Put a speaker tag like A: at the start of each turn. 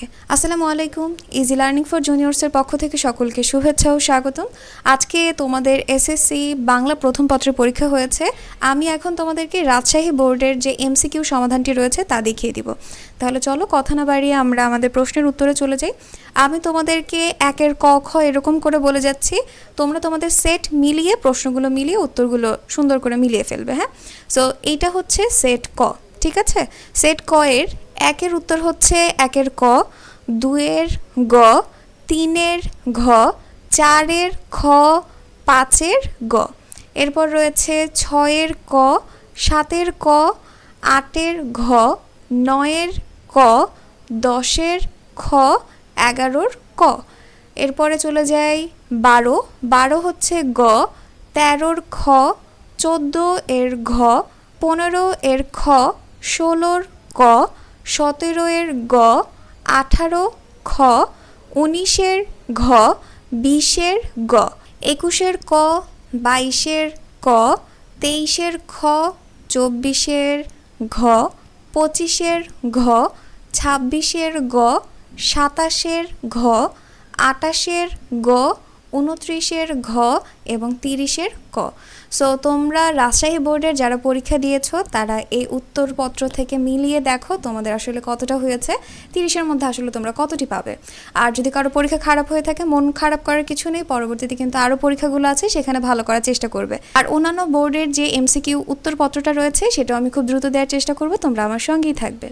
A: ওকে আসসালামু আলাইকুম easy learning for জুনিয়র্সের পক্ষ থেকে সকলকে শুভেচ্ছা ও স্বাগতম। আজকে তোমাদের এসএসসি বাংলা প্রথম পত্রের পরীক্ষা হয়েছে। আমি এখন তোমাদেরকে রাজশাহী বোর্ডের যে এমসিকিউ সমাধানটি রয়েছে তা দেখিয়ে দিব। তাহলে চলো কথা না বাড়িয়ে আমরা আমাদের প্রশ্নের উত্তরে চলে যাই। আমি তোমাদেরকে একের ক, খ এরকম করে বলে যাচ্ছি। তোমরা তোমাদের সেট মিলিয়ে প্রশ্নগুলো মিলিয়ে উত্তরগুলো সুন্দর করে মিলিয়ে ফেলবে হ্যাঁ? সো এইটা হচ্ছে সেট ক, ঠিক আছে? সেট ক এর একের উত্তর হচ্ছে একের ক, দুয়ের গ, তিনের ঘ, চারের খ, পাঁচের গ। এরপর রয়েছে ছয়ের ক, সাতের ক, আটের ঘ, নয়ের ক, দশের খ, এগারোর ক। এরপরে চলে যাই বারো। বারো হচ্ছে গ, তেরোর খ, চোদ্দ এর ঘ, পনেরো এর খ, ষোলোর ক সতেরো এর গ, আঠারো খ উনিশের ঘ বিশের গ একুশের ক বাইশের ক তেইশের খ চব্বিশের ঘ পঁচিশের ঘ ছাব্বিশের গ সাতাশের ঘ আটাশের গ উনত্রিশের ঘ এবং তিরিশের ক। সো তোমরা রাজশাহী বোর্ডের যারা পরীক্ষা দিয়েছ, তারা এই উত্তরপত্র থেকে মিলিয়ে দেখো তোমাদের আসলে কতটা হয়েছে। তিরিশের মধ্যে আসলে তোমরা কতটি পাবে। আর যদি কারও পরীক্ষা খারাপ হয়ে থাকে, মন খারাপ করার কিছু নেই, পরবর্তীতে কিন্তু আরও পরীক্ষাগুলো আছে, সেখানে ভালো করার চেষ্টা করবে। আর অন্যান্য বোর্ডের যে এমসিকিউ উত্তরপত্রটা রয়েছে, সেটাও আমি খুব দ্রুত দেওয়ার চেষ্টা করব, তোমরা আমার সঙ্গেই থাকবে।